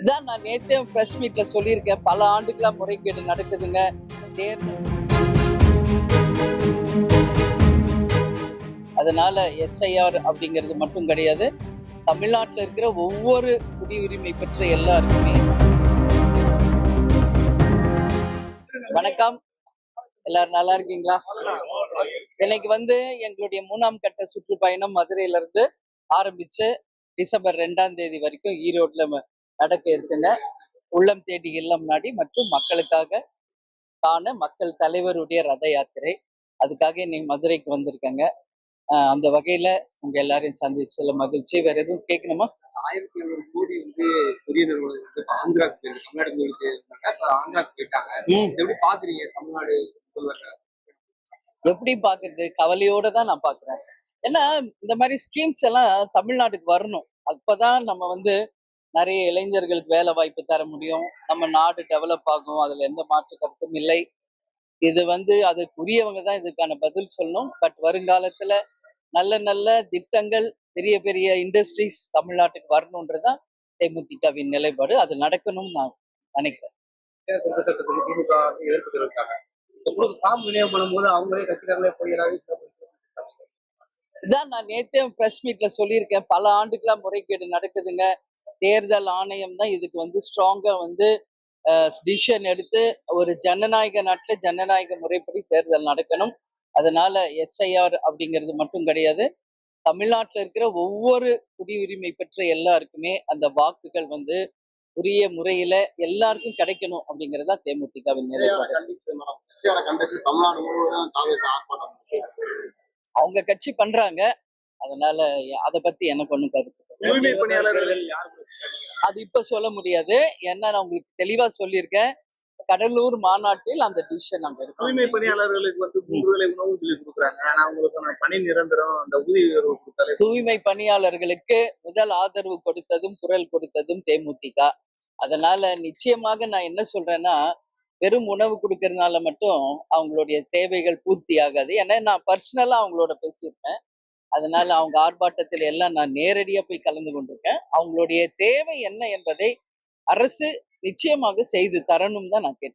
இதான் நான் நேத்தே பிரஸ் மீட்ல சொல்லியிருக்கேன். பல ஆண்டுகளா முறைகேடு நடக்குதுங்க. தேர்தல் அதனால எஸ்ஐஆர் அப்படிங்கிறது மட்டும் கிடையாது. தமிழ்நாட்டில் இருக்கிற ஒவ்வொரு குடியுரிமை பெற்ற எல்லாருக்குமே. வணக்கம். எல்லாரும் நல்லா இருக்கீங்களா? இன்னைக்கு வந்து எங்களுடைய மூணாம் கட்ட சுற்றுப்பயணம் மதுரையில இருந்து ஆரம்பிச்சு டிசம்பர் ரெண்டாம் தேதி வரைக்கும் ஈரோட்ல நடக்க இருக்குங்க உள்ளம் தேடி இல்லம் நாடி மற்றும் மக்களுக்காக காண மக்கள் தலைவருடைய ரத யாத்திரை. அதுக்காக இன்னைக்கு மதுரைக்கு வந்திருக்கேங்க. அந்த வகையில உங்க எல்லாரையும் சந்திச்சதுல மகிழ்ச்சி. வேற எதுவும் கேட்கணுமா ஆயிரத்தி எழுநூறு கோடி வந்து கொரிய இப்ப ஆந்திராக்கு போயிருக்கு தமிழ்நாடு இப்ப ஆந்திராக்கு போயிட்டாங்க எப்படி பாக்குறீங்க? தமிழ்நாடு எப்படி பாக்குறது? கவலையோட தான் நான் பாக்குறேன். ஏன்னா இந்த மாதிரி ஸ்கீம்ஸ் எல்லாம் தமிழ்நாட்டுக்கு வரணும். அப்பதான் நம்ம வந்து நிறைய இளைஞர்களுக்கு வேலை வாய்ப்பு தர முடியும். நம்ம நாடு டெவலப் ஆகும். அதுல எந்த மாற்று கருத்தும் இல்லை. இது வந்து அதுக்குரியவங்க தான் இதுக்கான பதில் சொல்லணும். பட் வருங்காலத்துல நல்ல நல்ல திட்டங்கள் பெரிய பெரிய இண்டஸ்ட்ரீஸ் தமிழ்நாட்டுக்கு வரணுன்றதுதான் தேமுதிகவின் நிலைப்பாடு. அது நடக்கணும்னு நான் நினைக்கிறேன். இதான் நான் நேத்தே பிரஸ் மீட்ல சொல்லியிருக்கேன். பல ஆண்டுகளா முறைகேடு நடக்குதுங்க. தேர்தல் ஆணையம் தான் இதுக்கு வந்து ஸ்ட்ராங்கா வந்து டிசிஷன் எடுத்து ஒரு ஜனநாயக நாட்டுல ஜனநாயக முறைப்படி தேர்தல் நடக்கணும். அதனால எஸ்ஐஆர் அப்படிங்கிறது மட்டும் கிடையாது. தமிழ்நாட்டில் இருக்கிற ஒவ்வொரு குடியுரிமை பெற்ற எல்லாருக்குமே அந்த வாக்குகள் வந்து உரிய முறையில எல்லாருக்கும் கிடைக்கணும் அப்படிங்கறதா தேமுதிகவின் அவங்க கட்சி பண்றாங்க. அதனால அதை பத்தி எனக்கு ஒண்ணும் கருத்து அது இப்ப சொல்ல முடியாது. ஏன்னா நான் உங்களுக்கு தெளிவா சொல்லியிருக்கேன். கடலூர் மாநாட்டில் அந்த டிசிஷன் அங்க இருக்கும் தூய்மை பணியாளர்களுக்கு வந்து மூன்று உணவு சொல்லி கொடுக்குறாங்க. ஆனா அவங்களுக்கான பணி நிரந்தரம் அந்த ஊதிய தூய்மை பணியாளர்களுக்கு முதல் ஆதரவு கொடுத்ததும் குரல் கொடுத்ததும் தேமுதிக அதனால நிச்சயமாக நான் என்ன சொல்றேன்னா வெறும் உணவு கொடுக்கறதுனால மட்டும் அவங்களுடைய தேவைகள் பூர்த்தி ஆகாது ஏன்னா நான் பர்சனலா அவங்களோட பேசியிருப்பேன் அதனால அவங்க ஆர்ப்பாட்டத்தில் எல்லாம் நான் நேரடியாக போய் கலந்து கொண்டிருக்கேன். அவங்களுடைய தேவை என்ன என்பதை அரசு நிச்சயமாக செய்து தரணும் தான் நான் கேட்டேன்